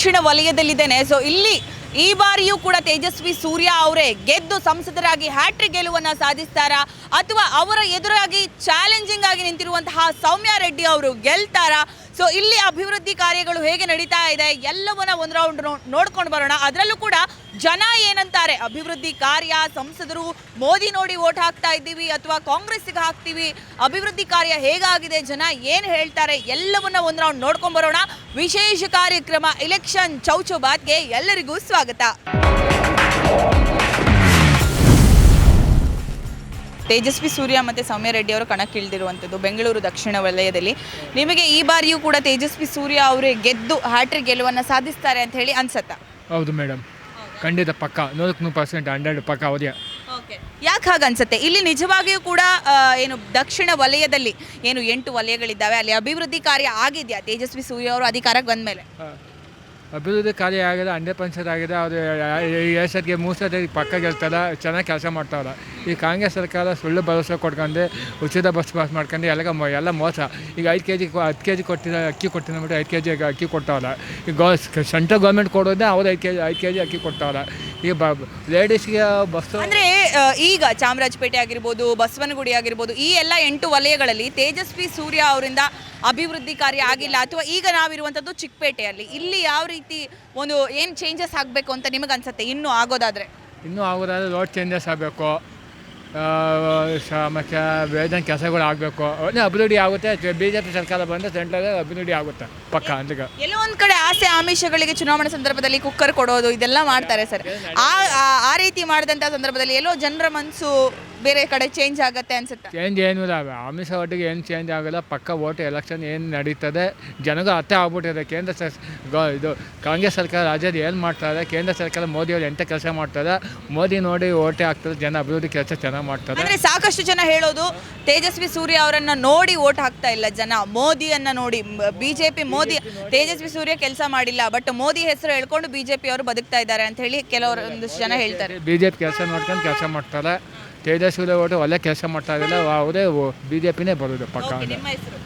ದಕ್ಷಿಣ ವಲಯದಲ್ಲಿದ್ದೇನೆ. So ಇಲ್ಲಿ ಈ ಬಾರಿಯೂ ಕೂಡ ತೇಜಸ್ವಿ ಸೂರ್ಯ ಅವರೇ ಗೆದ್ದು ಸಂಸದರಾಗಿ ಹ್ಯಾಟ್ರಿಕ್ ಗೆಲುವನ್ನ ಸಾಧಿಸ್ತಾರಾ? ಅಥವಾ ಅವರ ಎದುರಾಗಿ ಚಾಲೆಂಜಿಂಗ್ ಆಗಿ ನಿಂತಿರುವಂತಹ ಸೌಮ್ಯ ರೆಡ್ಡಿ ಅವರು ಗೆಲ್ತಾರಾ? ಸೊ ಇಲ್ಲಿ ಅಭಿವೃದ್ಧಿ ಕಾರ್ಯಗಳು ಹೇಗೆ ನಡೀತಾ ಇದೆ? ಎಲ್ಲವನ್ನ ಒಂದು ರೌಂಡ್ ನೋಡ್ಕೊಂಡು ಬರೋಣ. ಅದರಲ್ಲೂ ಕೂಡ ಜನ ಏನಂತಾರೆ? ಅಭಿವೃದ್ಧಿ ಕಾರ್ಯ ಸಂಸದರು ಮೋದಿ ನೋಡಿ ಓಟ್ ಹಾಕ್ತಾ ಇದ್ದೀವಿ ಅಥವಾ ಕಾಂಗ್ರೆಸ್ಗೆ ಹಾಕ್ತೀವಿ? ಅಭಿವೃದ್ಧಿ ಕಾರ್ಯ ಹೇಗಾಗಿದೆ? ಜನ ಏನು ಹೇಳ್ತಾರೆ? ಎಲ್ಲವನ್ನ ಒಂದು ರೌಂಡ್ ನೋಡ್ಕೊಂಡು ಬರೋಣ. ವಿಶೇಷ ಕಾರ್ಯಕ್ರಮ ಇಲೆಕ್ಷನ್ ಚೌಚೌಬಾತ್ಗೆ ಎಲ್ಲರಿಗೂ ಸ್ವಾಗತ. ತೇಜಸ್ವಿ ಸೂರ್ಯ ಮತ್ತು ಸೌಮ್ಯ ರೆಡ್ಡಿ ಅವರು ಕಣಕ್ಕಿಳಿದಿರುವಂಥದ್ದು ಬೆಂಗಳೂರು ದಕ್ಷಿಣ ವಲಯದಲ್ಲಿ. ನಿಮಗೆ ಈ ಬಾರಿಯೂ ಕೂಡ ತೇಜಸ್ವಿ ಸೂರ್ಯ ಅವರೇ ಗೆದ್ದು ಹ್ಯಾಟ್ರಿಕ್ ಗೆಲುವನ್ನು ಸಾಧಿಸ್ತಾರೆ ಅಂತ ಹೇಳಿ ಅನ್ಸತ್ತಾ? ಹೌದು ಮೇಡಮ್ ಖಂಡಿತ ಪಕ್ಕ. ನೂರಕ್ಕೆ ನೂರು ಪರ್ಸೆಂಟ್ ಹಂಡ್ರೆಡ್ ಪಕ್ಕ ಅವಧಿಯ. ಯಾಕೆ ಹಾಗೆ ಅನ್ಸುತ್ತೆ? ಇಲ್ಲಿ ನಿಜವಾಗಿಯೂ ಕೂಡ ಆ, ಏನು ದಕ್ಷಿಣ ವಲಯದಲ್ಲಿ ಏನು ಎಂಟು ವಲಯಗಳಿದ್ದಾವೆ. ಅಲ್ಲಿ ಅಭಿವೃದ್ಧಿ ಕಾರ್ಯ ಆಗಿದೆಯಾ? ತೇಜಸ್ವಿ ಸೂರ್ಯ ಅವರು ಅಧಿಕಾರಕ್ಕೆ ಬಂದ ಮೇಲೆ ಅಭಿವೃದ್ಧಿ ಕಾರ್ಯ ಆಗಿದೆ ಅಂಡೆ ಪಂಚರ್ ಆಗಿದೆ ಅವರು ಎರಡು ಸತಿಗೆ ಮೂರು ಸರ್ತಿ ಪಕ್ಕ ಗೆಲ್ತಾರೆ ಚೆನ್ನಾಗಿ ಕೆಲಸ ಮಾಡ್ತಾವ್ರೆ. ಈ ಕಾಂಗ್ರೆಸ್ ಸರ್ಕಾರ ಸುಳ್ಳು ಭರವಸೆ ಕೊಟ್ಕೊಂಡು, ಉಚಿತ ಬಸ್ ಪಾಸ್ ಮಾಡ್ಕೊಂಡು, ಎಲ್ಲ ಎಲ್ಲ ಮೋಸ. ಈಗ ಐದು ಕೆ ಜಿ ಹತ್ತು ಕೆ ಜಿ ಕೊಟ್ಟಿದ ಅಕ್ಕಿ ಕೊಟ್ಟಿನ ಬಿಟ್ಟು ಐದು ಕೆ ಜಿ ಅಕ್ಕಿ ಕೊಟ್ಟವ್ರೆ. ಈಗ ಗೌ ಸೆಂಟ್ರಲ್ ಗೌರ್ಮೆಂಟ್ ಕೊಡೋದೇ ಅವ್ರು ಐದು ಕೆ ಜಿ ಐದು ಕೆ ಜಿ ಅಕ್ಕಿ ಕೊಟ್ಟವ್ರೆ. ಈಗ ಬ ಲೇಡೀಸ್ಗೆ ಬಸ್ಸು ಅಂದ್ರೆ ಆ, ಈಗ ಚಾಮರಾಜಪೇಟೆ ಆಗಿರ್ಬೋದು ಬಸವನಗುಡಿ ಆಗಿರ್ಬೋದು ಈ ಎಲ್ಲ ಎಂಟು ವಲಯಗಳಲ್ಲಿ ತೇಜಸ್ವಿ ಸೂರ್ಯ ಅವರಿಂದ ಅಭಿವೃದ್ಧಿ ಕಾರ್ಯ ಆಗಿಲ್ಲ ಅಥವಾ ಈಗ ನಾವಿರುವಂಥದ್ದು ಚಿಕ್ಕಪೇಟೆಯಲ್ಲಿ. ಇಲ್ಲಿ ಯಾವ ರೀತಿ ಒಂದು ಏನು ಚೇಂಜಸ್ ಆಗಬೇಕು ಅಂತ ನಿಮಗೆ ಅನ್ಸುತ್ತೆ ಇನ್ನೂ ಆಗೋದಾದ್ರೆ. ಇನ್ನೂ ಆಗೋದಾದ್ರೆ ರೋಡ್ ಚೇಂಜಸ್ ಆಗಬೇಕು. ಮತ್ತು ಬೇಜನ್ ಕೆಲಸಗಳು ಆಗಬೇಕು. ಒಳ್ಳೆ ಅಭಿವೃದ್ಧಿ ಆಗುತ್ತೆ ಬಿ ಜೆ ಪಿ ಸರ್ಕಾರ ಬಂದರೆ ಸೆಂಟ್ರಲ್ ಅಭಿವೃದ್ಧಿ ಆಗುತ್ತೆ ಪಕ್ಕ ಅಂತ ಎಲ್ಲೋ ಒಂದು ಕಡೆ ಆಸೆ ಆಮಿಷಗಳಿಗೆ ಚುನಾವಣೆ ಸಂದರ್ಭದಲ್ಲಿ ಕುಕ್ಕರ್ ಕೊಡೋದು ಇದೆಲ್ಲ ಮಾಡ್ತಾರೆ ಸರ್. ಆ ಆ- ಆ ರೀತಿ ಮಾಡಿದಂಥ ಸಂದರ್ಭದಲ್ಲಿ ಎಲ್ಲೋ ಜನರ ಮನಸ್ಸು ಬೇರೆ ಕಡೆ ಚೇಂಜ್ ಆಗತ್ತೆ ಅನ್ಸುತ್ತೆ? ಚೇಂಜ್ ಏನು ಇಲ್ಲ. ಆಮಿಷ ಒಟ್ಟಿಗೆ ಏನು ಚೇಂಜ್ ಆಗಲ್ಲ. ಪಕ್ಕ ಓಟ್ ಎಲೆಕ್ಷನ್ ಏನು ನಡೀತದೆ ಜನಗೂ ಅರ್ಥ ಆಗ್ಬಿಟ್ಟಿದೆ ಕೇಂದ್ರ ಸರ್ ಗ- ಇದು ಕಾಂಗ್ರೆಸ್ ಸರ್ಕಾರ ರಾಜ್ಯದ ಏನು ಮಾಡ್ತಾರೆ ಕೇಂದ್ರ ಸರ್ಕಾರ ಮೋದಿಯವರು ಎಂಥ ಕೆಲಸ ಮಾಡ್ತಾರೆ ಮೋದಿ ನೋಡಿ ಓಟೆ ಆಗ್ತದೆ ಜನ ಅಭಿವೃದ್ಧಿ ಕೆಲಸ ಚೆನ್ನಾಗಿ ಮಾಡ್ತಾರೆ ಅಂದ್ರೆ ಸಾಕಷ್ಟು ಜನ ಹೇಳೋದು ತೇಜಸ್ವಿ ಸೂರ್ಯ ಅವರನ್ನ ನೋಡಿ ಓಟ್ ಹಾಕ್ತಾ ಇಲ್ಲ ಜನ. ಮೋದಿಯನ್ನ ನೋಡಿ ಬಿಜೆಪಿ ಮೋದಿ ತೇಜಸ್ವಿ ಸೂರ್ಯ ಕೆಲಸ ಮಾಡಿಲ್ಲ. ಬಟ್ ಮೋದಿ ಹೆಸರು ಹೇಳ್ಕೊಂಡು ಬಿಜೆಪಿ ಅವರು ಬದುಕ್ತಾ ಇದ್ದಾರೆ ಅಂತ ಹೇಳಿ ಕೆಲವರು ಒಂದಷ್ಟು ಜನ ಹೇಳ್ತಾರೆ. ಬಿ ಜೆ ಪಿ ಕೆಲಸ ನೋಡ್ಕೊಂಡು ಕೆಲಸ ಮಾಡ್ತಾರೆ. ತೇಜಸ್ವಿ ಓಟು ಒಳ್ಳೆ ಕೆಲಸ ಮಾಡ್ತಾ ಇರಲಿಲ್ಲ ಅವರೇ ಬಿ ಜೆ ಪಿನೇ ಬರೋದು ಪಕ್ಕ Okay, ನಿಮ್ಮ ಹೆಸರು?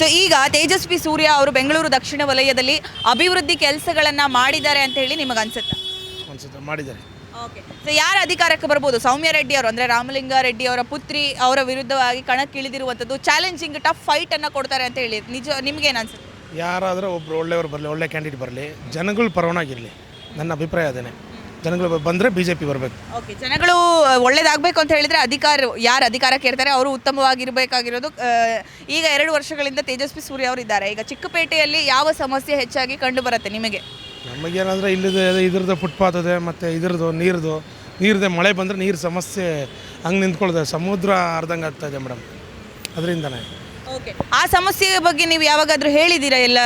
ಸೊ ಈಗ ತೇಜಸ್ವಿ ಸೂರ್ಯ ಅವರು ಬೆಂಗಳೂರು ದಕ್ಷಿಣ ವಲಯದಲ್ಲಿ ಅಭಿವೃದ್ಧಿ ಕೆಲಸಗಳನ್ನ ಮಾಡಿದ್ದಾರೆ ಅಂತ ಹೇಳಿ ನಿಮಗೆ ಅನ್ಸುತ್ತಾ? ಅನ್ಸುತ್ತೆ ಮಾಡಿದ್ದಾರೆ. ಓಕೆ ಸೊ ಯಾರು ಅಧಿಕಾರಕ್ಕೆ ಬರ್ಬೋದು? ಸೌಮ್ಯ ರೆಡ್ಡಿ ಅವರು ಅಂದ್ರೆ ರಾಮಲಿಂಗ ರೆಡ್ಡಿ ಅವರ ಪುತ್ರಿ ಅವರ ವಿರುದ್ಧವಾಗಿ ಕಣಕ್ಕಿಳಿದಿರುವಂಥದ್ದು ಚಾಲೆಂಜಿಂಗ್ ಟಫ್ ಫೈಟ್ ಅನ್ನ ಕೊಡ್ತಾರೆ ಅಂತ ಹೇಳಿ. ನಿಜ ನಿಮ್ಗೇನು ಅನ್ಸುತ್ತೆ? ಯಾರಾದರೂ ಒಬ್ಬರು ಒಳ್ಳೆಯವರು ಬರಲಿ ಒಳ್ಳೆ ಕ್ಯಾಂಡಿಡೇಟ್ ಬರಲಿ ಜನಗಳು ಪರವನಾಗಿರಲಿ. ನನ್ನ ಅಭಿಪ್ರಾಯ ಅದೇನೆ. ಜನಗಳು ಬಂದರೆ ಬಿ ಜೆ ಪಿ ಬರಬೇಕು. ಓಕೆ ಜನಗಳು ಒಳ್ಳೇದಾಗಬೇಕು ಅಂತ ಹೇಳಿದರೆ ಅಧಿಕಾರ ಯಾರು ಅಧಿಕಾರಕ್ಕೆ ಕೇಳ್ತಾರೆ ಅವರು ಉತ್ತಮವಾಗಿರಬೇಕಾಗಿರೋದು ಈಗ ಎರಡು ವರ್ಷಗಳಿಂದ ತೇಜಸ್ವಿ ಸೂರ್ಯ ಅವರು ಇದ್ದಾರೆ ಈಗ ಚಿಕ್ಕಪೇಟೆಯಲ್ಲಿ ಯಾವ ಸಮಸ್ಯೆ ಹೆಚ್ಚಾಗಿ ಕಂಡು ಬರುತ್ತೆ ನಿಮಗೆ? ನಮಗೇನಂದರೆ ಇಲ್ಲಿದೆ ಇದ್ರದ್ದು ಫುಟ್ಪಾತ್ ಇದೆ ಮತ್ತು ಇದ್ರದ್ದು ನೀರ್ದು ನೀರದೆ ಮಳೆ ಬಂದರೆ ನೀರು ಸಮಸ್ಯೆ ಹಂಗೆ ನಿಂತ್ಕೊಳ್ತದೆ ಸಮುದ್ರ ಅರ್ಧಂಗೆ ಆಗ್ತಾಯಿದೆ ಇದೆ ಮೇಡಮ್. ಅದರಿಂದನೇ. ಓಕೆ ಆ ಸಮಸ್ಯೆ ಬಗ್ಗೆ ನೀವು ಯಾವಾಗಾದ್ರೂ ಹೇಳಿದ್ದೀರಾ ಎಲ್ಲ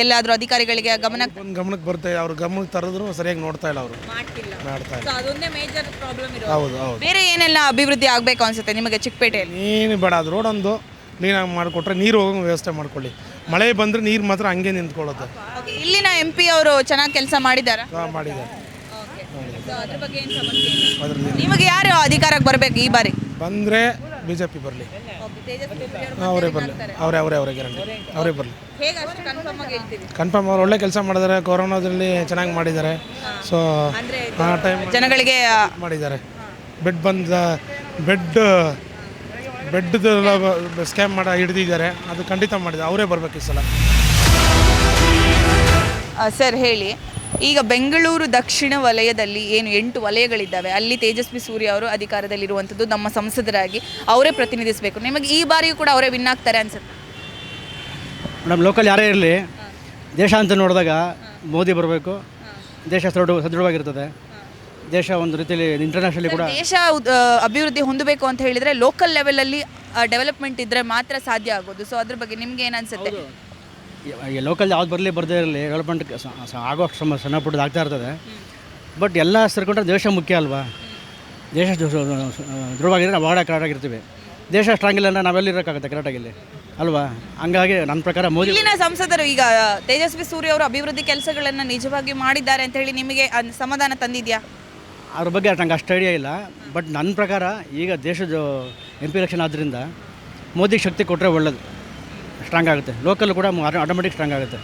ಎಲ್ಲಾದ್ರೂ ಅಧಿಕಾರಿಗಳಿಗೆ ಗಮನ? ಒಂದು ಗಮನಕ್ಕೆ ಬರುತ್ತೆ ಅವ್ರ ಗಮನಕ್ಕೆ ತರದ್ರು ಸರಿಯಾಗಿ ನೋಡ್ತಾ ಇಲ್ಲ ಅವರು. ಮಾಡ್ತಿಲ್ಲ. ಮಾಡ್ತಾ ಇಲ್ಲ. ಅದೊಂದೇ ಮೇಜರ್ ಪ್ರಾಬ್ಲಮ್ ಹೌದು ಹೌದು. ಬೇರೆ ಏನೆಲ್ಲ ಅಭಿವೃದ್ಧಿ ಆಗಬೇಕು ಅನ್ಸುತ್ತೆ ನಿಮಗೆ ಚಿಕ್ಕಪೇಟೆಯಲ್ಲಿ? ನೀನು ಬೇಡ ಅದು ರೋಡ್ ಒಂದು ಕ್ಲೀನಾಗಿ ಮಾಡಿಕೊಟ್ರೆ ನೀರು ಹೋಗೋ ವ್ಯವಸ್ಥೆ ಮಾಡ್ಕೊಳ್ಳಿ. ಮಳೆ ಬಂದರೆ ನೀರು ಮಾತ್ರ ಹಂಗೆ ನಿಂತ್ಕೊಳ್ಳುತ್ತೆ ಓಕೆ ಇಲ್ಲಿನ ಎಂ ಪಿ ಅವರು ಚೆನ್ನಾಗಿ ಕೆಲಸ ಮಾಡಿದಾರಾ ಮಾಡಿದ್ದಾರೆ. ಅದ್ರ ಬಗ್ಗೆ ನಿಮಗೆ ಯಾರು ಅಧಿಕಾರಕ್ಕೆ ಬರಬೇಕು ಈ ಬಾರಿ? ಬಂದರೆ ಬಿ ಜೆ ಪಿ ಬರಲಿ ಅವರೇ ಬರಲಿ. ಅವರೇ ಅವರೇ ಅವರೇ ಗ್ಯಾರಂಟಿ ಅವರೇ ಬರಲಿ. ಕನ್ಫರ್ಮ್ ಆಗಿ ಹೇಳ್ತೀವಿ ಕನ್ಫರ್ಮ್ ಅವ್ರು ಒಳ್ಳೆ ಕೆಲಸ ಮಾಡಿದ್ದಾರೆ ಕೊರೋನಾದಲ್ಲಿ ಚೆನ್ನಾಗಿ ಮಾಡಿದ್ದಾರೆ ಸೊ ಆ ಟೈಮ್ ಜನಗಳಿಗೆ ಮಾಡಿದ್ದಾರೆ ಬೆಡ್ ಬಂದ ಬೆಡ್ ಬೆಡ್ ಸ್ಕ್ಯಾಮ್ ಮಾಡಿ ಹಿಡಿದಿದ್ದಾರೆ. ಅದು ಖಂಡಿತ ಮಾಡಿದ್ದಾರೆ. ಅವರೇ ಬರಬೇಕು ಈ ಸಲ. ಸರ್ ಹೇಳಿ. ಈಗ ಬೆಂಗಳೂರು ದಕ್ಷಿಣ ವಲಯದಲ್ಲಿ ಏನು ಎಂಟು ವಲಯಗಳಿದ್ದಾವೆ. ಅಲ್ಲಿ ತೇಜಸ್ವಿ ಸೂರ್ಯ ಅವರು ಅಧಿಕಾರದಲ್ಲಿರುವಂಥದ್ದು ನಮ್ಮ ಸಂಸದರಾಗಿ ಅವರೇ ಪ್ರತಿನಿಧಿಸಬೇಕು. ನಿಮಗೆ ಈ ಬಾರಿಯೂ ಕೂಡ ಅವರೇ ವಿನ್ ಆಗ್ತಾರೆ ಅನ್ಸುತ್ತೆ? ಮೇಡಮ್ ಲೋಕಲ್ ಯಾರೇ ಇರಲಿ ದೇಶ ಅಂತ ನೋಡಿದಾಗ ಮೋದಿ ಬರಬೇಕು. ದೇಶ ಸದೃಢ ಸದೃಢವಾಗಿರ್ತದೆ. ದೇಶ ಒಂದು ರೀತಿಯಲ್ಲಿ ಇಂಟರ್ನ್ಯಾಷನಲಿ ಕೂಡ ದೇಶ ಉದ್- ಆ, ಅಭಿವೃದ್ಧಿ ಹೊಂದಬೇಕು ಅಂತ ಹೇಳಿದ್ರೆ ಲೋಕಲ್ ಲೆವೆಲಲ್ಲಿ ಡೆವಲಪ್ಮೆಂಟ್ ಇದ್ರೆ ಮಾತ್ರ ಸಾಧ್ಯ ಆಗೋದು. ಸೊ ಅದ್ರ ಬಗ್ಗೆ ನಿಮ್ಗೆ ಏನು ಅನ್ಸುತ್ತೆ? ಲೋಕಲ್ ಯಾವ್ದು ಬರಲಿ ಬರದೇ ಇರಲಿ ಡೆವಲಪ್ಮೆಂಟ್ ಆಗೋ ಸಮ ಸಣ್ಣ ಪುಟ್ಟದ್ದು ಆಗ್ತಾ ಇರ್ತದೆ. ಬಟ್ ಎಲ್ಲ ಸೇರ್ಕೊಂಡ್ರೆ ದೇಶ ಮುಖ್ಯ ಅಲ್ವಾ? ದೇಶ ದೃಢವಾಗಿದ್ರೆ ನಾವು ಒಳಗಡೆ ಕರೆಕ್ಟಾಗಿರ್ತೀವಿ ದೇಶ ಸ್ಟ್ರಾಂಗ್ ಇಲ್ಲ ಅಂದ್ರೆ ನಾವೆಲ್ಲಿ ಇರೋಕ್ಕಾಗುತ್ತೆ ಕರೆಕ್ಟಾಗಿಲ್ಲಿ ಅಲ್ವಾ? ಹಂಗಾಗಿ ನನ್ನ ಪ್ರಕಾರ ಮೋದಿ ಇಲ್ಲಿನ ಸಂಸದರು ಈಗ ತೇಜಸ್ವಿ ಸೂರ್ಯ ಅವರು ಅಭಿವೃದ್ಧಿ ಕೆಲಸಗಳನ್ನ ನಿಜವಾಗಿ ಮಾಡಿದ್ದಾರೆ ಅಂತ ಹೇಳಿ ನಿಮಗೆ ಸಮಾಧಾನ ತಂದಿದ್ಯಾ? ಅದ್ರ ಬಗ್ಗೆ ನಂಗೆ ಅಷ್ಟು ಐಡಿಯಾ ಇಲ್ಲ. ಬಟ್ ನನ್ನ ಪ್ರಕಾರ ಈಗ ದೇಶದ ಎಂ ಪಿ ಎಲೆಕ್ಷನ್ ಆದ್ದರಿಂದ ಮೋದಿ ಶಕ್ತಿ ಕೊಟ್ಟರೆ ಒಳ್ಳೇದು. ಸ್ಟ್ರಾಂಗ್ ಆಗುತ್ತೆ. ಲೋಕಲ್ ಕೂಡ ಆಟೋಮೆಟಿಕ್ ಸ್ಟ್ರಾಂಗ್ ಆಗುತ್ತೆ.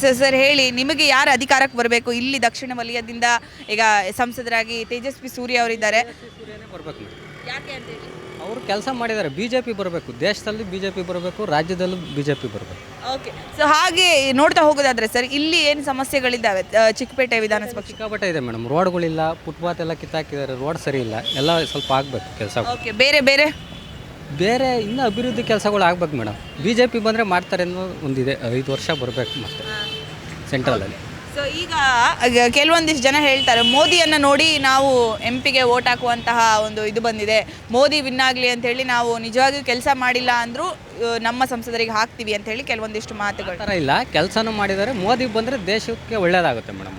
ಸರ್ ಸರ್ ಹೇಳಿ ನಿಮಗೆ ಯಾರು ಅಧಿಕಾರಕ್ಕೆ ಬರಬೇಕು? ಇಲ್ಲಿ ದಕ್ಷಿಣ ವಲಯದಿಂದ ಈಗ ಸಂಸದರಾಗಿ ತೇಜಸ್ವಿ ಸೂರ್ಯ ಅವರಿದ್ದಾರೆ. ಬರಬೇಕು ಯಾಕೆ ಅಂತ ಹೇಳಿ? ಅವರು ಕೆಲಸ ಮಾಡಿದ್ದಾರೆ. ಬಿ ಜೆ ಪಿ ಬರಬೇಕು. ದೇಶದಲ್ಲಿ ಬಿ ಜೆ ಪಿ ಬರಬೇಕು ರಾಜ್ಯದಲ್ಲೂ ಬಿ ಜೆ ಪಿ ಬರಬೇಕು. ಓಕೆ ಸೊ ಹಾಗೆ ನೋಡ್ತಾ ಹೋಗೋದಾದ್ರೆ ಸರ್ ಇಲ್ಲಿ ಏನು ಸಮಸ್ಯೆಗಳಿದ್ದಾವೆ? ಚಿಕ್ಕಪೇಟೆ ವಿಧಾನಸಭಾ ಚಿಕ್ಕಪೇಟೆ ಇದೆ ಮೇಡಮ್. ರೋಡ್ಗಳಿಲ್ಲ ಫುಟ್ಪಾತ್ ಎಲ್ಲ ಕಿತ್ತಾಕಿದ್ದಾರೆ. ರೋಡ್ ಸರಿ ಇಲ್ಲ. ಎಲ್ಲ ಸ್ವಲ್ಪ ಆಗಬೇಕು ಕೆಲಸ. ಓಕೆ ಬೇರೆ ಬೇರೆ? ಬೇರೆ ಇನ್ನೂ ಅಭಿವೃದ್ಧಿ ಕೆಲಸಗಳು ಆಗ್ಬೇಕು ಮೇಡಮ್. ಬಿ ಜೆ ಪಿ ಬಂದರೆ ಮಾಡ್ತಾರೆ ಅನ್ನೋ ಒಂದಿದೆ. ಐದು ವರ್ಷ ಬರಬೇಕು ಮತ್ತೆ ಸೆಂಟ್ರಲಲ್ಲಿ. ಸೊ ಈಗ ಕೆಲವೊಂದಿಷ್ಟು ಜನ ಹೇಳ್ತಾರೆ ಮೋದಿಯನ್ನು ನೋಡಿ ನಾವು ಎಂ ಪಿಗೆ ಓಟ್ ಹಾಕುವಂತಹ ಒಂದು ಇದು ಬಂದಿದೆ. ಮೋದಿ ವಿನ್ ಆಗಲಿ ಅಂತ ಹೇಳಿ ನಾವು ನಿಜವಾಗಿಯೂ ಕೆಲಸ ಮಾಡಿಲ್ಲ ಅಂದರೂ ನಮ್ಮ ಸಂಸದರಿಗೆ ಹಾಕ್ತೀವಿ ಅಂತ ಹೇಳಿ ಕೆಲವೊಂದಿಷ್ಟು ಆ ಮಾತುಗಳು ಥರ ಇಲ್ಲ. ಕೆಲಸನೂ ಮಾಡಿದರೆ ಮೋದಿ ಬಂದರೆ ದೇಶಕ್ಕೆ ಒಳ್ಳೆಯದಾಗುತ್ತೆ ಮೇಡಮ್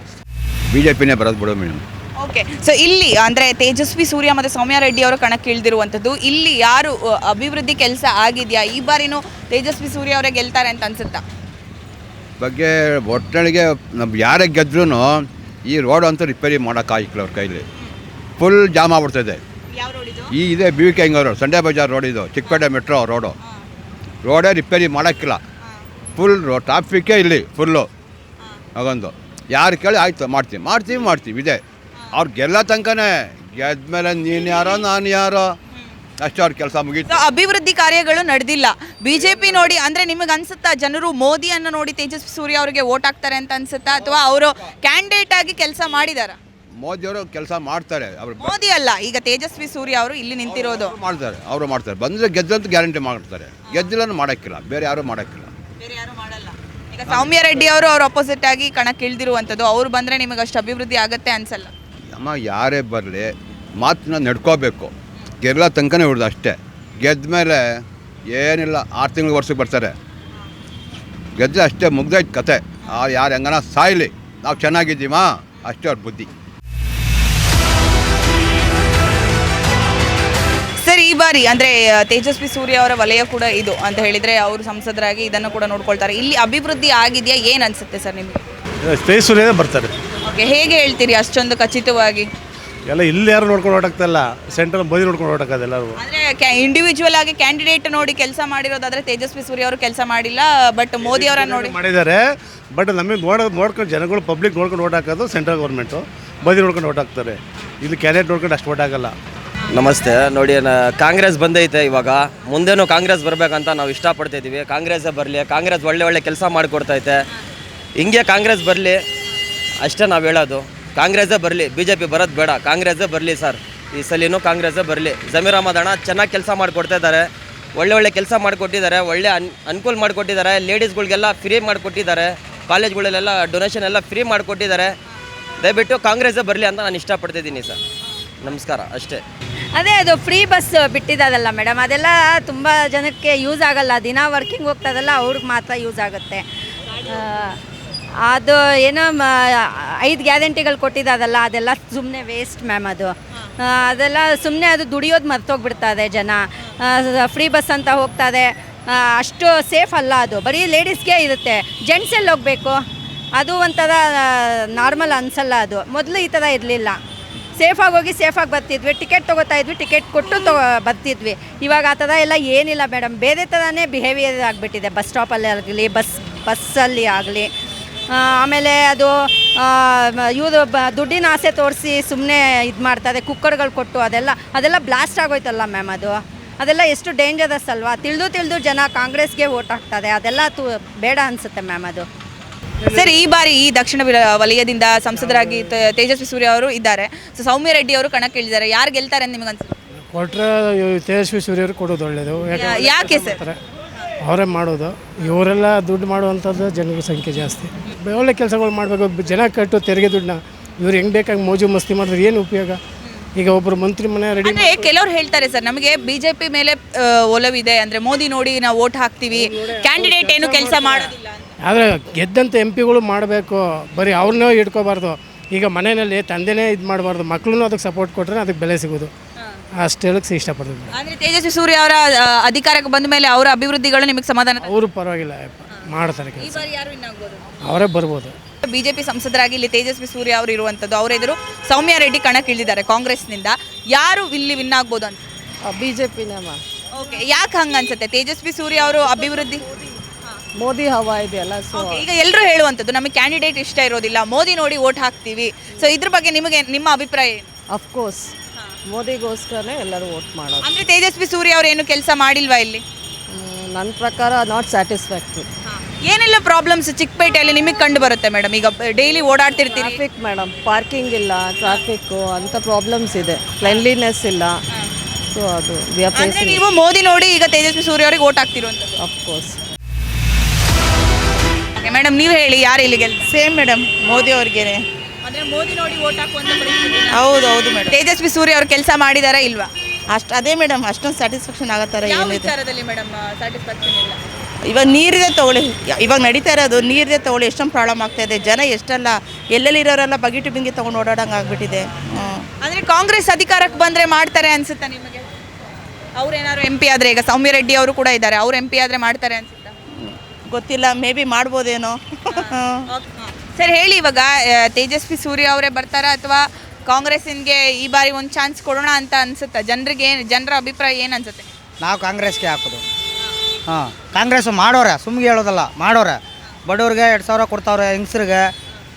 ಬಿ ಜೆ ಪಿನೇ ಬರೋದು ಬಿಡು ಮೇಡಮ್. ಓಕೆ ಸೊ ಇಲ್ಲಿ ಅಂದರೆ ತೇಜಸ್ವಿ ಸೂರ್ಯ ಮತ್ತು ಸೌಮ್ಯ ರೆಡ್ಡಿ ಅವರು ಕಣಕ್ಕೆ ಇಳಿದಿರುವಂಥದ್ದು ಇಲ್ಲಿ ಯಾರು ಅಭಿವೃದ್ಧಿ ಕೆಲಸ ಆಗಿದೆಯಾ? ಈ ಬಾರಿನೂ ತೇಜಸ್ವಿ ಸೂರ್ಯ ಅವರೇ ಗೆಲ್ತಾರೆ ಅಂತ ಅನ್ಸುತ್ತಾ? ಬಗ್ಗೆ ಒಟ್ಟಳಿಗೆ ನಮ್ಮ ಯಾರೇ ಗೆದ್ರೂ ಈ ರೋಡ್ ಅಂತೂ ರಿಪೇರಿ ಮಾಡೋಕ್ಕಾಗಿಲ್ಲ ಅವ್ರ ಕೈಲಿ. ಫುಲ್ ಜಾಮ್ ಆಗ್ಬಿಡ್ತದೆ. ಈ ಇದೆ B V K road Sunday Bazaar road ಇದು ಚಿಕ್ಕಪೇಟೆ ಮೆಟ್ರೋ ರೋಡು ರೋಡೇ ರಿಪೇರಿ ಮಾಡೋಕ್ಕಿಲ್ಲ. ಫುಲ್ ರೋ ಟ್ರಾಫಿಕ್ಕೇ ಇಲ್ಲಿ ಫುಲ್ಲು ಹಾಗೊಂದು. ಯಾರು ಕೇಳಿ ಆಯ್ತು ಮಾಡ್ತೀವಿ. ಮಾಡ್ತೀವಿ ಮಾಡ್ತೀವಿ ಇದೆ. ಅವ್ರು ಗೆಲ್ಲ ತನಕನೇ. ಗೆದ್ಮೇಲೆ ನೀನು ಯಾರೋ ನಾನು ಯಾರೋ. ಅಷ್ಟು ಅವ್ರ ಕೆಲಸ ಮುಗೀತು. ಸೊ ಅಭಿವೃದ್ಧಿ ಕಾರ್ಯಗಳು ನಡೆದಿಲ್ಲ. ಬಿಜೆಪಿ ನೋಡಿ ಅಂದ್ರೆ ನಿಮಗೆ ಅನ್ಸುತ್ತಾ ಜನರು ಮೋದಿಯನ್ನು ನೋಡಿ ತೇಜಸ್ವಿ ಸೂರ್ಯ ಅವರಿಗೆ ವೋಟ್ ಹಾಕ್ತಾರೆ ಅಂತ ಅನ್ಸುತ್ತಾ ಅಥವಾ ಅವರು ಕ್ಯಾಂಡಿಡೇಟ್ ಆಗಿ ಕೆಲಸ ಮಾಡಿದಾರ? ಮೋದಿಯವರು ಕೆಲಸ ಮಾಡ್ತಾರೆ. ಅವ್ರು ಮೋದಿ ಅಲ್ಲ ಈಗ ತೇಜಸ್ವಿ ಸೂರ್ಯ ಅವರು ಇಲ್ಲಿ ನಿಂತಿರೋದು. ಮಾಡ್ತಾರೆ ಅವರು ಮಾಡ್ತಾರೆ. ಬಂದರೆ ಗೆದ್ದಂತ ಗ್ಯಾರಂಟಿ ಮಾಡ್ತಾರೆ. ಗೆದ್ದಿಲ್ಲ ಮಾಡೋಕ್ಕಿಲ್ಲ ಬೇರೆ ಯಾರೂ ಮಾಡೋಕ್ಕಿಲ್ಲ. ಬೇರೆ ಯಾರು ಮಾಡಲ್ಲ. ಈಗ ಸೌಮ್ಯ ರೆಡ್ಡಿ ಅವರು ಅವ್ರ ಅಪೋಸಿಟ್ ಆಗಿ ಕಣಕ್ಕೆ ಇಳಿದಿರುವಂಥದ್ದು ಅವ್ರು ಬಂದ್ರೆ ನಿಮಗೆ ಅಷ್ಟು ಅಭಿವೃದ್ಧಿ ಆಗುತ್ತೆ ಅನ್ಸಲ್ಲ. ಅಮ್ಮ ಯಾರೇ ಬರಲಿ ಮಾತನ್ನ ನಡ್ಕೋಬೇಕು. ಗೆಲ್ಲ ತನಕನೇ ಹಿಡ್ದು ಅಷ್ಟೇ. ಗೆದ್ದ ಮೇಲೆ ಏನಿಲ್ಲ ಆರು ತಿಂಗಳು ವರ್ಷಕ್ಕೆ ಬರ್ತಾರೆ. ಗೆದ್ದರೆ ಅಷ್ಟೇ ಮುಗ್ದೈತೆ ಕತೆ. ಆ ಯಾರು ಹೆಂಗನ ಸಾಯ್ಲಿ. ನಾವು ಚೆನ್ನಾಗಿದ್ದೀಮಾ ಅಷ್ಟೇ ಅವ್ರ ಬುದ್ಧಿ. ಸರ್ ಈ ಬಾರಿ ಅಂದರೆ ತೇಜಸ್ವಿ ಸೂರ್ಯ ಅವರ ವಲಯ ಕೂಡ ಇದು ಅಂತ ಹೇಳಿದರೆ ಅವರು ಸಂಸದರಾಗಿ ಇದನ್ನು ಕೂಡ ನೋಡ್ಕೊಳ್ತಾರೆ. ಇಲ್ಲಿ ಅಭಿವೃದ್ಧಿ ಆಗಿದೆಯಾ ಏನು ಅನ್ಸುತ್ತೆ ಸರ್ ನಿಮಗೆ? ತೇಜಸ್ವಿ ಸೂರ್ಯನೇ ಬರ್ತಾರೆ. ಓಕೆ ಹೇಗೆ ಹೇಳ್ತೀರಿ ಅಷ್ಟೊಂದು ಖಚಿತವಾಗಿ? ಎಲ್ಲ ಇಲ್ಲಿ ಯಾರು ನೋಡ್ಕೊಂಡು ಹೊರಟಾಗ್ತಲ್ಲ ಸೆಂಟ್ರಲ್ ಬದಿ ನೋಡ್ಕೊಂಡು ಎಲ್ಲರೂ. ಅಂದ್ರೆ ಇಂಡಿವಿಜುವಲ್ ಆಗಿ ಕ್ಯಾಂಡಿಡೇಟ್ ನೋಡಿ ಕೆಲಸ ಮಾಡಿರೋದಾದ್ರೆ ತೇಜಸ್ವಿ ಸೂರ್ಯ ಅವರು ಕೆಲಸ ಮಾಡಿಲ್ಲ ಬಟ್ ಮೋದಿ ಅವರ ನೋಡಿ. ಮಾಡಿದ್ದಾರೆ ಬಟ್ ನಮಗೆ ನೋಡ ನೋಡ್ಕೊಂಡು ಜನಗಳು ಪಬ್ಲಿಕ್ ನೋಡ್ಕೊಂಡು ಓಟ್ ಹಾಕೋದು ಸೆಂಟ್ರಲ್ ಗೌರ್ಮೆಂಟು ಬದಿ ನೋಡ್ಕೊಂಡು ಓಟ್ ಹಾಕ್ತಾರೆ ಇಲ್ಲಿ ಕ್ಯಾಂಡಿಡೇಟ್ ನೋಡ್ಕೊಂಡು ಅಷ್ಟು ಓಟ್ ಆಗಲ್ಲ ನಮಸ್ತೆ ನೋಡಿ ನ- ಕಾಂಗ್ರೆಸ್ ಬಂದೈತೆ ಇವಾಗ. ಮುಂದೇನು ಕಾಂಗ್ರೆಸ್ ಬರಬೇಕಂತ ನಾವು ಇಷ್ಟಪಡ್ತಿದ್ದೀವಿ ಕಾಂಗ್ರೆಸ್ ಬರಲಿ ಕಾಂಗ್ರೆಸ್ ಒಳ್ಳೆ ಒಳ್ಳೆ ಕೆಲಸ ಮಾಡಿಕೊಡ್ತೈತೆ. ಹಿಂಗೆ ಕಾಂಗ್ರೆಸ್ ಬರಲಿ ಅಷ್ಟೇ ನಾವು ಹೇಳೋದು. ಕಾಂಗ್ರೆಸ್ಸೇ ಬರಲಿ ಬಿ ಜೆ ಪಿ ಬರೋದು ಬೇಡ. ಕಾಂಗ್ರೆಸ್ಸೇ ಬರಲಿ ಸರ್. ಈ ಸಲಿನೂ ಕಾಂಗ್ರೆಸ್ಸೇ ಬರಲಿ. ಜಮೀರ್ ಅಹಮದ್ ಅಣ್ಣ ಚೆನ್ನಾಗಿ ಕೆಲಸ ಮಾಡಿಕೊಡ್ತಾ ಇದ್ದಾರೆ ಒಳ್ಳೆ ಒಳ್ಳೆ ಕೆಲಸ ಮಾಡಿಕೊಟ್ಟಿದ್ದಾರೆ. ಒಳ್ಳೆ ಅನ್, ಅನುಕೂಲ ಮಾಡಿಕೊಟ್ಟಿದ್ದಾರೆ. ಲೇಡೀಸ್ಗಳಿಗೆಲ್ಲ ಫ್ರೀ ಮಾಡಿಕೊಟ್ಟಿದ್ದಾರೆ. ಕಾಲೇಜ್ಗಳಲ್ಲೆಲ್ಲ ಡೊನೇಷನ್ ಎಲ್ಲ ಫ್ರೀ ಮಾಡಿಕೊಟ್ಟಿದ್ದಾರೆ. ದಯವಿಟ್ಟು ಕಾಂಗ್ರೆಸ್ಸೇ ಬರಲಿ ಅಂತ ನಾನು ಇಷ್ಟಪಡ್ತಿದ್ದೀನಿ ಸರ್. ನಮಸ್ಕಾರ ಅಷ್ಟೇ. ಅದೇ ಅದು ಫ್ರೀ ಬಸ್ ಬಿಟ್ಟಿದ್ದಲ್ಲ ಮೇಡಮ್ ಅದೆಲ್ಲ ತುಂಬ ಜನಕ್ಕೆ ಯೂಸ್ ಆಗಲ್ಲ. ದಿನ ವರ್ಕಿಂಗ್ ಹೋಗ್ತದಲ್ಲ, ಅವ್ರಿಗೆ ಮಾತ್ರ ಯೂಸ್ ಆಗುತ್ತೆ. ಅದು ಏನೋ ಮ ಐದು ಗ್ಯಾರಂಟಿಗಳು ಕೊಟ್ಟಿದ್ದ ಅದೆಲ್ಲ ಸುಮ್ಮನೆ ವೇಸ್ಟ್ ಮ್ಯಾಮ್ ಅದು. ಅದೆಲ್ಲ ಸುಮ್ಮನೆ ಅದು ದುಡಿಯೋದು ಮರ್ತೋಗ್ಬಿಡ್ತದೆ ಜನ. ಫ್ರೀ ಬಸ್ ಅಂತ ಹೋಗ್ತದೆ. ಆ, ಅಷ್ಟು ಸೇಫ್ ಅಲ್ಲ ಅದು. ಬರೀ ಲೇಡೀಸ್ಗೆ ಇರುತ್ತೆ. ಜೆಂಟ್ಸ್ ಎಲ್ಲಿ ಹೋಗಬೇಕು? ಅದು ಒಂಥರ ನಾರ್ಮಲ್ ಅನ್ಸಲ್ಲ ಅದು. ಮೊದಲು ಈ ಥರ ಇರಲಿಲ್ಲ. ಸೇಫಾಗಿ ಹೋಗಿ ಸೇಫಾಗಿ ಬರ್ತಿದ್ವಿ. ಟಿಕೆಟ್ ತೊಗೋತಾ ಇದ್ವಿ ಟಿಕೆಟ್ ಕೊಟ್ಟು ತಗೋ ಬರ್ತಿದ್ವಿ. ಇವಾಗ ಆ ಥರ ಎಲ್ಲ ಏನಿಲ್ಲ ಮೇಡಮ್ ಬೇರೆ ಥರನೇ ಬಿಹೇವಿಯರ್ ಆಗಿಬಿಟ್ಟಿದೆ. ಬಸ್ ಸ್ಟಾಪಲ್ಲಿ ಆಗಲಿ ಬಸ್ ಬಸ್ಸಲ್ಲಿ ಆಗಲಿ. ಆಮೇಲೆ ಅದು ಇವರು ಬ ದುಡ್ಡಿನ ಆಸೆ ತೋರಿಸಿ ಸುಮ್ಮನೆ ಇದು ಮಾಡ್ತಾರೆ ಕುಕ್ಕರ್ಗಳು ಕೊಟ್ಟು ಅದೆಲ್ಲ ಅದೆಲ್ಲ ಬ್ಲಾಸ್ಟ್ ಆಗೋಯ್ತಲ್ಲ ಮ್ಯಾಮ್ ಅದು. ಅದೆಲ್ಲ ಎಷ್ಟು ಡೇಂಜರಸ್ ಅಲ್ವಾ? ತಿಳಿದು ತಿಳಿದು ಜನ ಕಾಂಗ್ರೆಸ್ಗೆ ವೋಟ್ ಹಾಕ್ತಾರೆ ಅದೆಲ್ಲ ತು ಬೇಡ ಅನಿಸುತ್ತೆ ಮ್ಯಾಮ್ ಅದು. ಸರ್ ಈ ಬಾರಿ ಈ ದಕ್ಷಿಣ ವಲಯದಿಂದ ಸಂಸದರಾಗಿ ತ- ತೇಜಸ್ವಿ ಸೂರ್ಯ ಅವರು ಇದ್ದಾರೆ. ಸೊ ಸೌಮ್ಯ ರೆಡ್ಡಿ ಅವರು ಕಣಕ್ಕೆ ಇಳಿದಾರೆ ಯಾರು ಗೆಲ್ತಾರೆ ಅಂತ ನಿಮಗೆ ಅನ್ಸುತ್ತೆ ಕೊಟ್ಟರೆ ತೇಜಸ್ವಿ ಸೂರ್ಯರು ಕೊಡೋದು ಒಳ್ಳೆಯದು ಯಾ- ಯಾಕೆ ಸರ್? ಅವರೇ ಮಾಡೋದು. ಇವರೆಲ್ಲ ದುಡ್ಡು ಮಾಡುವಂಥದ್ದು ಜನರ ಸಂಖ್ಯೆ ಜಾಸ್ತಿ. ಒಳ್ಳೆ ಕೆಲಸಗಳು ಮಾಡಬೇಕು. ಜನ ಕಟ್ಟು ತೆರಿಗೆ ದುಡ್ಡನ್ನ. ಇವ್ರು ಹೆಂಗೆ ಬೇಕಾಗಿ ಮೋಜು ಮಸ್ತಿ ಮಾಡಿದ್ರೆ ಏನು ಉಪಯೋಗ? ಈಗ ಒಬ್ಬರು ಮಂತ್ರಿ ಮನೆ ರೆಡಿ ಕೆಲವ್ರು ಹೇಳ್ತಾರೆ ಸರ್ ನಮಗೆ ಬಿಜೆಪಿ ಮೇಲೆ ಒಲವಿದೆ. ಅಂದರೆ ಮೋದಿ ನೋಡಿ ನಾವು ವೋಟ್ ಹಾಕ್ತೀವಿ. ಕ್ಯಾಂಡಿಡೇಟ್ ಏನು ಕೆಲಸ ಮಾಡೋದಿಲ್ಲ. ಆದರೆ ಗೆದ್ದಂಥ ಎಂ ಪಿಗಳು ಮಾಡಬೇಕು. ಬರೀ ಅವ್ರನ್ನೇ ಇಟ್ಕೋಬಾರ್ದು ಈಗ ಮನೆಯಲ್ಲಿ ತಂದೆನೇ ಇದು ಮಾಡಬಾರ್ದು. ಮಕ್ಕಳನ್ನೂ ಅದಕ್ಕೆ ಸಪೋರ್ಟ್ ಕೊಟ್ಟರೆ ಅದಕ್ಕೆ ಬೆಲೆ ಸಿಗೋದು. ಅಷ್ಟು ಹೇಳಕ್ಕೆ ಇಷ್ಟಪಡ್ತೀನಿ ಅಂದರೆ ತೇಜಸ್ವಿ ಸೂರ್ಯ ಅವರ ಆ, ಅಧಿಕಾರಕ್ಕೆ ಬಂದ ಮೇಲೆ ಅವರ ಅಭಿವೃದ್ಧಿಗಳು ನಿಮಗೆ ಸಮಾಧಾನ ಅವರು ಪರವಾಗಿಲ್ಲ ಮಾಡ್ತಾರೆ ಈ ಕೆಲಸ. ಬಾರಿ ಯಾರು ಅವರೇ ಬರ್ಬೋದು. ಬಿಜೆಪಿ ಸಂಸದರಾಗಿ ಇಲ್ಲಿ ತೇಜಸ್ವಿ ಸೂರ್ಯ ಅವರು ಇರುವಂತದ್ದು ಅವರ ಎದುರು ಸೌಮ್ಯ ರೆಡ್ಡಿ ಕಣಕ್ಕೆ ಇಳಿದಿದ್ದಾರೆ ಕಾಂಗ್ರೆಸ್ನಿಂದ. ಯಾರು ಇಲ್ಲಿ ವಿನ್ ಆಗ್ಬೋದು ಅಂತ? ಬಿ ಜೆ ಓಕೆ ಯಾಕೆ ಹಂಗ ಅನ್ಸುತ್ತೆ? ತೇಜಸ್ವಿ ಸೂರ್ಯ ಅವರು ಅಭಿವೃದ್ಧಿ? ಮೋದಿ ಹವಾ ಇದೆಯಲ್ಲ ಸೊ Okay, ಈಗ ಎಲ್ಲರೂ ಹೇಳುವಂಥದ್ದು ನಮಗೆ ಕ್ಯಾಂಡಿಡೇಟ್ ಇಷ್ಟ ಇರೋದಿಲ್ಲ ಮೋದಿ ನೋಡಿ ಓಟ್ ಹಾಕ್ತೀವಿ. ಸೊ ಇದ್ರ ಬಗ್ಗೆ ನಿಮಗೆ ನಿಮ್ಮ ಅಭಿಪ್ರಾಯ ಏನು? ಅಫ್ಕೋರ್ಸ್ ಮೋದಿಗೋಸ್ಕರನೇ ಎಲ್ಲರೂ ವೋಟ್ ಮಾಡೋದು. ಅಂದ್ರೆ ತೇಜಸ್ವಿ ಸೂರ್ಯ ಅವ್ರು ಏನು ಕೆಲಸ ಮಾಡಿಲ್ವಾ ಇಲ್ಲಿ? ನನ್ನ ಪ್ರಕಾರ ನಾಟ್ ಸ್ಯಾಟಿಸ್ಫ್ಯಾಕ್ಟ್ರಿ. ಏನೆಲ್ಲ ಪ್ರಾಬ್ಲಮ್ಸ್ ಚಿಕ್ಕಪೇಟೆಯಲ್ಲಿ ನಿಮಗೆ ಕಂಡು ಬರುತ್ತೆ ಮೇಡಮ್ ಈಗ ಡೈಲಿ ಓಡಾಡ್ತಿರ್ತೀರಿ. ಟ್ರಾಫಿಕ್ ಮೇಡಮ್ ಪಾರ್ಕಿಂಗ್ ಇಲ್ಲ ಟ್ರಾಫಿಕ್ಕು ಅಂಥ ಪ್ರಾಬ್ಲಮ್ಸ್ ಇದೆ. ಕ್ಲೆನ್ಲಿನೆಸ್ ಇಲ್ಲ. ಸೊ ಅದು ವಿ ಆರ್ ಅಂದ್ರೆ ಫೇಸಿಂಗ್ ನೀವು ಮೋದಿ ನೋಡಿ ಈಗ ತೇಜಸ್ವಿ ಸೂರ್ಯ ಅವರಿಗೆ ಓಟ್ ಹಾಕ್ತಿರುವಂಥದ್ದು ಅಫ್ಕೋರ್ಸ್ ಮೇಡಮ್ ನೀವು ಹೇಳಿ ಯಾರು ಇಲ್ಲಿ ಗೆಲ್ತಾರೆ ಸೇಮ್ ಮೇಡಮ್ ಮೋದಿ ಅವ್ರಿಗೇನೆ. ಹೌದು ಹೌದು ಮೇಡಮ್ ತೇಜಸ್ವಿ ಸೂರ್ಯ ಅವರು ಕೆಲಸ ಮಾಡಿದಾರಾ ಇಲ್ವಾ? ಅಷ್ಟು ಅದೇ ಮೇಡಮ್ ಅಷ್ಟೊಂದು ಸ್ಯಾಟಿಸ್ಫ್ಯಾಕ್ಷನ್ ಆಗೋ ಥರ ಏನಿದೆ? ಇಲ್ಲ? ಇವಾಗ ನೀರಿದೆ ತಗೊಳ್ಳಿ. ಇವಾಗ ನಡೀತಾ ಇರೋದು ನೀರಿದೆ ತಗೊಳ್ಳಿ ಎಷ್ಟೊಂದು ಪ್ರಾಬ್ಲಮ್ ಆಗ್ತಾ ಇದೆ ಜನ ಎಷ್ಟೆಲ್ಲ ಎಲ್ಲೆಲ್ಲಿರೋರೆಲ್ಲ ಬಗಿಟು ಬಿಂಗಿ ತಗೊಂಡು ಓಡಾಡಂಗೆ ಆಗ್ಬಿಟ್ಟಿದೆ. ಅಂದರೆ ಅಂದ್ರೆ ಕಾಂಗ್ರೆಸ್ ಅಧಿಕಾರಕ್ಕೆ ಬಂದ್ರೆ ಮಾಡ್ತಾರೆ ಅನ್ಸುತ್ತಾ ನಿಮಗೆ? ಅವ್ರೇನಾದ್ರು ಎಂ ಪಿ ಆದ್ರೆ ಈಗ ಸೌಮ್ಯ ರೆಡ್ಡಿ ಅವರು ಕೂಡ ಇದ್ದಾರೆ ಅವ್ರು ಎಂ ಪಿ ಆದ್ರೆ ಮಾಡ್ತಾರೆ ಅನ್ಸುತ್ತಾ? ಗೊತ್ತಿಲ್ಲ ಮೇ ಬಿ ಮಾಡ್ಬೋದೇನೋ ಸರ್ ಹೇಳಿ ಇವಾಗ ತೇಜಸ್ವಿ ಸೂರ್ಯ ಅವರೇ ಬರ್ತಾರಾ ಅಥವಾ ಕಾಂಗ್ರೆಸ್ಸಿನ್ಗೆ ಈ ಬಾರಿ ಒಂದು ಚಾನ್ಸ್ ಕೊಡೋಣ ಅಂತ ಅನ್ಸುತ್ತಾ? ಜನರಿಗೆ ಜನರ ಅಭಿಪ್ರಾಯ ಏನು ಅನ್ಸುತ್ತೆ? ನಾವು ಕಾಂಗ್ರೆಸ್ಗೆ ಹಾಕೋದು. ಹಾಂ ಕಾಂಗ್ರೆಸ್ ಮಾಡೋರೆ ಸುಮ್ಗೆ ಹೇಳೋದಲ್ಲ ಮಾಡೋರೆ. ಬಡವ್ರಿಗೆ ಎರಡು ಸಾವಿರ ಕೊಡ್ತಾವ್ರೆ ಹೆಂಗಸ್ರಿಗೆ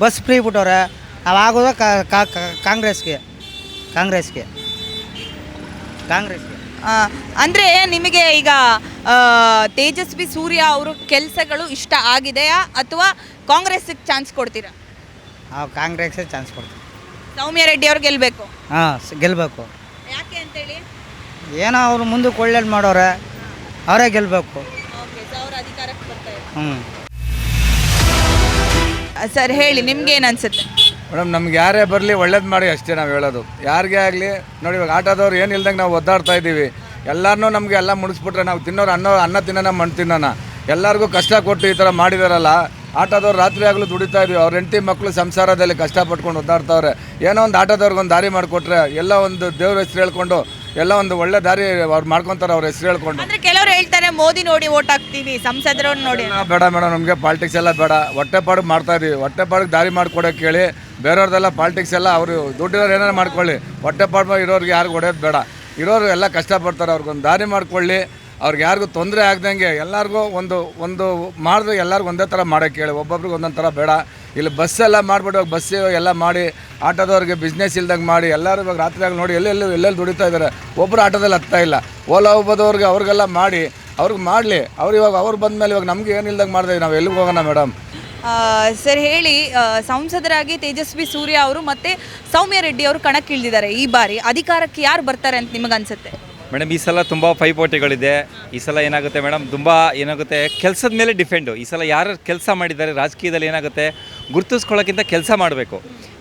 ಬಸ್ ಫ್ರೀ ಬಿಟ್ಟವ್ರೆ ನಾವು ಆಗೋದು ಕಾಂಗ್ರೆಸ್ಗೆ. ಕಾಂಗ್ರೆಸ್ಗೆ. ಕಾಂಗ್ರೆಸ್ಗೆ. ಅಂದರೆ ಅಂದ್ರೆ ನಿಮಗೆ ಈಗ ಆ, ತೇಜಸ್ವಿ ಸೂರ್ಯ ಅವರು ಕೆಲಸಗಳು ಇಷ್ಟ ಆಗಿದೆಯಾ ಅಥವಾ ಕಾಂಗ್ರೆಸ್ಗೆ ಚಾನ್ಸ್ ಕೊಡ್ತೀರಾ? ನಾವು ಕಾಂಗ್ರೆಸ್ಗೆ ಚಾನ್ಸ್ ಕೊಡ್ತೀವಿ. ಸೌಮ್ಯ ರೆಡ್ಡಿ ಅವ್ರು ಗೆಲ್ಬೇಕು. ಹಾಂ ಗೆಲ್ಲಬೇಕು ಯಾಕೆ ಅಂತೇಳಿ? ಏನೋ ಅವ್ರು ಮುಂದಕ್ಕೆ ಒಳ್ಳೇದು ಮಾಡೋರೆ ಅವರೇ ಗೆಲ್ಲಬೇಕು ಹ್ಞೂ ಸರ್ ಹೇಳಿ ನಿಮ್ಗೆ ಏನು ಅನ್ಸುತ್ತೆ? ಮೇಡಮ್ ನಮ್ಗೆ ಯಾರೇ ಬರಲಿ ಒಳ್ಳೇದು ಮಾಡಿ ಅಷ್ಟೇ ನಾವು ಹೇಳೋದು. ಯಾರಿಗೇ ಆಗಲಿ ನೋಡಿ ಇವಾಗ ಆಟೋದವ್ರು ಏನು ಇಲ್ದಂಗೆ ನಾವು ಒದ್ದಾಡ್ತಾ ಇದ್ದೀವಿ. ಎಲ್ಲರನ್ನೂ ನಮಗೆ ಎಲ್ಲ ಮುಡಿಸ್ಬಿಟ್ರೆ ನಾವು ತಿನ್ನೋರು ಅನ್ನೋ ಅನ್ನ ತಿನ್ನೋಣ ಮಣ್ಣು ತಿನ್ನೋಣ ಎಲ್ಲರಿಗೂ ಕಷ್ಟ ಕೊಟ್ಟು ಈ ಥರ ಮಾಡಿದಾರಲ್ಲ ಆಟೋದವ್ರು ರಾತ್ರಿ ಆಗಲೂ ದುಡಿತಾ ಇದ್ವಿ. ಅವ್ರ ಹೆಂಡತಿ ಮಕ್ಕಳು ಸಂಸಾರದಲ್ಲಿ ಕಷ್ಟಪಟ್ಕೊಂಡು ಒದ್ದಾಡ್ತಾವ್ರೆ. ಏನೋ ಒಂದು ಆಟೋದವ್ರಿಗೆ ಒಂದು ದಾರಿ ಮಾಡಿಕೊಟ್ರೆ ಎಲ್ಲ ಒಂದು ದೇವ್ರ ಹೆಸರು ಹೇಳ್ಕೊಂಡು ಎಲ್ಲ ಒಂದು ಒಳ್ಳೆ ದಾರಿ ಅವ್ರು ಮಾಡ್ಕೊತಾರೆ ಅವ್ರ ಹೆಸರು ಹೇಳ್ಕೊಂಡು. ಅಂದ್ರೆ ಕೆಲವರು ಹೇಳ್ತಾರೆ ಮೋದಿ ನೋಡಿ ಓಟ್ ಹಾಕ್ತೀವಿ ಸಂಸದರವ್ರು ನೋಡಿ ಆ, ಬೇಡ ಮೇಡಮ್ ನಮಗೆ ಪಾಲಿಟಿಕ್ಸ್ ಎಲ್ಲ ಬೇಡ. ಹೊಟ್ಟೆಪಾಡಿಗೆ ಮಾಡ್ತಾ ಇದೀವಿ. ಹೊಟ್ಟೆಪಾಡಿಗೆ ದಾರಿ ಮಾಡ್ಕೊಡೋಕೆ ಕೇಳಿ ಬೇರೆಯವ್ರದ್ದೆಲ್ಲ ಪಾಲಿಟಿಕ್ಸ್ ಎಲ್ಲ ಅವರು ದುಡ್ಡಿರೋರು ಏನಾರು ಮಾಡ್ಕೊಳ್ಳಿ. ಹೊಟ್ಟೆಪಾಡು ಇರೋರಿಗೆ ಯಾರಿಗೂ ಹೊಡೆಯೋದು ಬೇಡ. ಇರೋರು ಎಲ್ಲ ಕಷ್ಟಪಡ್ತಾರೆ. ಅವ್ರಿಗೊಂದು ದಾರಿ ಮಾಡ್ಕೊಳ್ಳಿ. ಅವ್ರಿಗೆ ಯಾರಿಗೂ ತೊಂದರೆ ಆಗ್ದಂಗೆ ಎಲ್ಲರಿಗೂ ಒಂದು ಒಂದು ಮಾಡಿದ್ರೆ ಎಲ್ಲರಿಗೂ ಒಂದೇ ಥರ ಮಾಡೋಕ್ಕೆ ಹೇಳಿ ಒಬ್ಬೊಬ್ರಿಗೆ ಒಂದೊಂದು ಥರ ಬೇಡ. ಇಲ್ಲಿ ಬಸ್ ಎಲ್ಲ ಮಾಡಿಬಿಟ್ಟು ಬಸ್ ಎಲ್ಲ ಮಾಡಿ, ಆಟೋದವ್ರಿಗೆ ಬಿಸ್ನೆಸ್ ಇಲ್ದಂಗೆ ಮಾಡಿ, ಎಲ್ಲರೂ ಇವಾಗ ರಾತ್ರಿ ಆಗಿ ನೋಡಿ ಎಲ್ಲೆಲ್ಲೂ, ಎಲ್ಲೆಲ್ಲಿ ದುಡಿತಾ ಇದ್ದಾರೆ ಒಬ್ಬರು ಆಟೋದಲ್ಲಿ ಹತ್ತಾ ಇಲ್ಲ. ಓಲಾ ಒಬ್ಬದವ್ರಿಗೆ ಅವ್ರಿಗೆಲ್ಲ ಮಾಡಿ, ಅವ್ರಿಗೆ ಮಾಡಲಿ. ಅವ್ರು ಇವಾಗ ಅವ್ರು ಬಂದಮೇಲೆ ಇವಾಗ ನಮ್ಗೆ ಏನಿಲ್ದಂಗೆ ಮಾಡಿದೆ ನಾವು ಎಲ್ಲಿಗೆ ಹೋಗೋಣ ಮೇಡಮ್ ಸರ್ ಹೇಳಿ ಸಂಸದರಾಗಿ ತೇಜಸ್ವಿ ಸೂರ್ಯ ಅವರು ಮತ್ತು ಸೌಮ್ಯ ರೆಡ್ಡಿ ಅವರು ಕಣಕ್ಕಿಳಿದಿದ್ದಾರೆ ಈ ಬಾರಿ. ಅಧಿಕಾರಕ್ಕೆ ಯಾರು ಬರ್ತಾರೆ ಅಂತ ನಿಮಗೆ ಅನ್ಸುತ್ತೆ? ಮೇಡಮ್, ಈ ಸಲ ತುಂಬ ಪೈಪೋಟಿಗಳಿದೆ ಈ ಸಲ ಏನಾಗುತ್ತೆ ಮೇಡಮ್, ತುಂಬ ಏನಾಗುತ್ತೆ, ಕೆಲಸದ ಮೇಲೆ ಡಿಫೆಂಡು ಈ ಸಲ ಯಾರು ಕೆಲಸ ಮಾಡಿದ್ದಾರೆ, ರಾಜಕೀಯದಲ್ಲಿ ಏನಾಗುತ್ತೆ, ಗುರುತಿಸ್ಕೊಳ್ಳೋಕ್ಕಿಂತ ಕೆಲಸ ಮಾಡಬೇಕು.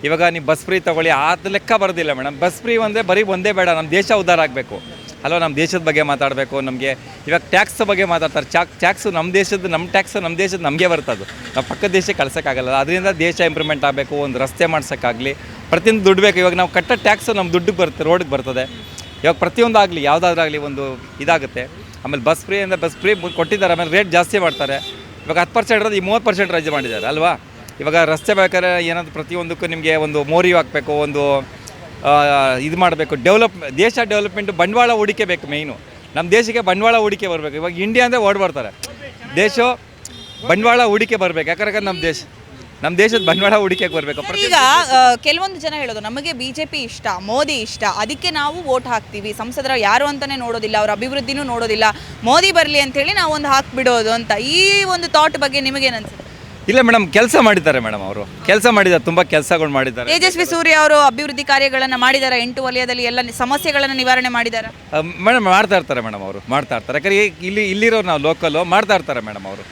ಇವಾಗ ನೀವು ಬಸ್ ಫ್ರೀ ತೊಗೊಳ್ಳಿ, ಆ ಲೆಕ್ಕ ಬರೋದಿಲ್ಲ ಮೇಡಮ್. ಬಸ್ ಫ್ರೀ ಅಂದರೆ ಬರೀ ಒಂದೇ ಬೇಡ ನಮ್ಮ ದೇಶ ಉದ್ಧಾರ ಆಗಬೇಕು. ಅಲ್ವಾ ನಮ್ಮ ದೇಶದ ಬಗ್ಗೆ ಮಾತಾಡಬೇಕು, ನಮಗೆ ಇವಾಗ ಟ್ಯಾಕ್ಸ್ ಬಗ್ಗೆ ಮಾತಾಡ್ತಾರೆ. ಚಾಕ್ ಟ್ಯಾಕ್ಸು ನಮ್ಮ ದೇಶದ ನಮ್ಮ ಟ್ಯಾಕ್ಸು ನಮ್ಮ ದೇಶದ ನಮಗೆ ಬರ್ತದೆ ನಾವು ಪಕ್ಕದ ದೇಶಕ್ಕೆ ಕಳ್ಸೋಕ್ಕಾಗಲ್ಲ ಅದರಿಂದ ದೇಶ ಇಂಪ್ರೂವ್ಮೆಂಟ್ ಆಗಬೇಕು, ಒಂದು ರಸ್ತೆ ಮಾಡ್ಸೋಕ್ಕಾಗಲಿ ಪ್ರತಿಯೊಂದು ದುಡ್ಡು ಬೇಕು. ಇವಾಗ ನಾವು ಕಟ್ಟೋ ಟ್ಯಾಕ್ಸು ನಮ್ಮ ದುಡ್ಡಿಗೆ ಬರುತ್ತೆ ರೋಡಿಗೆ ಬರ್ತದೆ. ಇವಾಗ ಪ್ರತಿಯೊಂದು ಆಗಲಿ, ಯಾವುದಾದ್ರೂ ಆಗಲಿ ಒಂದು ಇದಾಗುತ್ತೆ. ಆಮೇಲೆ ಬಸ್ ಫ್ರೀ ಅಂದರೆ ಬಸ್ ಫ್ರೀ ಕೊಟ್ಟಿದ್ದಾರೆ, ಆಮೇಲೆ ರೇಟ್ ಜಾಸ್ತಿ ಮಾಡ್ತಾರೆ. ಇವಾಗ ಹತ್ತು ಪರ್ಸೆಂಟ್ ಇರೋದು ಈ ಮೂವತ್ತು ಪರ್ಸೆಂಟ್ ರಜೆ ಮಾಡಿದ್ದಾರೆ, ಅಲ್ವಾ? ಇವಾಗ ರಸ್ತೆ ಬೇಕಾದ್ರೆ ಏನಾದರೂ ಪ್ರತಿಯೊಂದಕ್ಕೂ ನಿಮಗೆ ಒಂದು ಮೋರಿ ಹಾಕಬೇಕು, ಒಂದು ಇದು ಮಾಡಬೇಕು. ಡೆವಲಪ್ ದೇಶ ಡೆವಲಪ್ಮೆಂಟ್ ಬಂಡವಾಳ ಹೂಡಿಕೆ ಬೇಕು ಮೇಯ್ನು ನಮ್ಮ ದೇಶಕ್ಕೆ ಬಂಡವಾಳ ಹೂಡಿಕೆ ಬರಬೇಕು. ಇವಾಗ ಇಂಡಿಯಾ ಅಂದರೆ ಓಡ್ ಬರ್ತಾರೆ. ದೇಶ ಬಂಡವಾಳ ಹೂಡಿಕೆ ಬರಬೇಕು. ಯಾಕಂದ್ರೆ ನಮ್ಮ ದೇಶ ನಮ್ಮ ದೇಶದ ಬಂಡವಾಳ ಹೂಡಿಕೆಗೆ ಬರಬೇಕು. ಈಗ ಕೆಲವೊಂದು ಜನ ಹೇಳೋದು ನಮಗೆ ಬಿಜೆಪಿ ಇಷ್ಟ ಮೋದಿ ಇಷ್ಟ ಅದಕ್ಕೆ ನಾವು ವೋಟ್ ಹಾಕ್ತೀವಿ. ಸಂಸದರ ಯಾರು ಅಂತಾನೆ ನೋಡೋದಿಲ್ಲ ಅವ್ರ ಅಭಿವೃದ್ಧಿನೂ ನೋಡೋದಿಲ್ಲ. ಮೋದಿ ಬರಲಿ ಅಂತೇಳಿ ನಾವು ಒಂದು ಹಾಕ್ಬಿಡೋದು ಅಂತ ಈ ಒಂದು ಥಾಟ್ ಬಗ್ಗೆ ನಿಮಗೇನು ಅನ್ಸುತ್ತೆ? ಇಲ್ಲ ಮೇಡಮ್ ಕೆಲಸ ಮಾಡಿದ್ದಾರೆ ಮೇಡಮ್ ಅವರು. ಕೆಲಸ ಮಾಡಿದ್ದಾರೆ ತುಂಬಾ ಕೆಲಸಗಳು ಮಾಡಿದ್ದಾರೆ. ತೇಜಸ್ವಿ ಸೂರ್ಯ ಅವರು ಅಭಿವೃದ್ಧಿ ಕಾರ್ಯಗಳನ್ನು ಮಾಡಿದ್ದಾರೆ ಎಂಟು ವಲಯದಲ್ಲಿ ಎಲ್ಲ ಸಮಸ್ಯೆಗಳನ್ನು ನಿವಾರಣೆ ಮಾಡಿದ್ದಾರೆ. ಮೇಡಮ್ ಮಾಡ್ತಾ ಇರ್ತಾರೆ ಮೇಡಮ್ ಅವರು ಮಾಡ್ತಾ ಇರ್ತಾರೆ. ಯಾಕಂದ್ರೆ ಇಲ್ಲಿ ಇಲ್ಲಿರೋರು ನಾವು ಲೋಕಲ್ ಮಾಡ್ತಾ ಇರ್ತಾರೆ ಮೇಡಮ್ ಅವರು.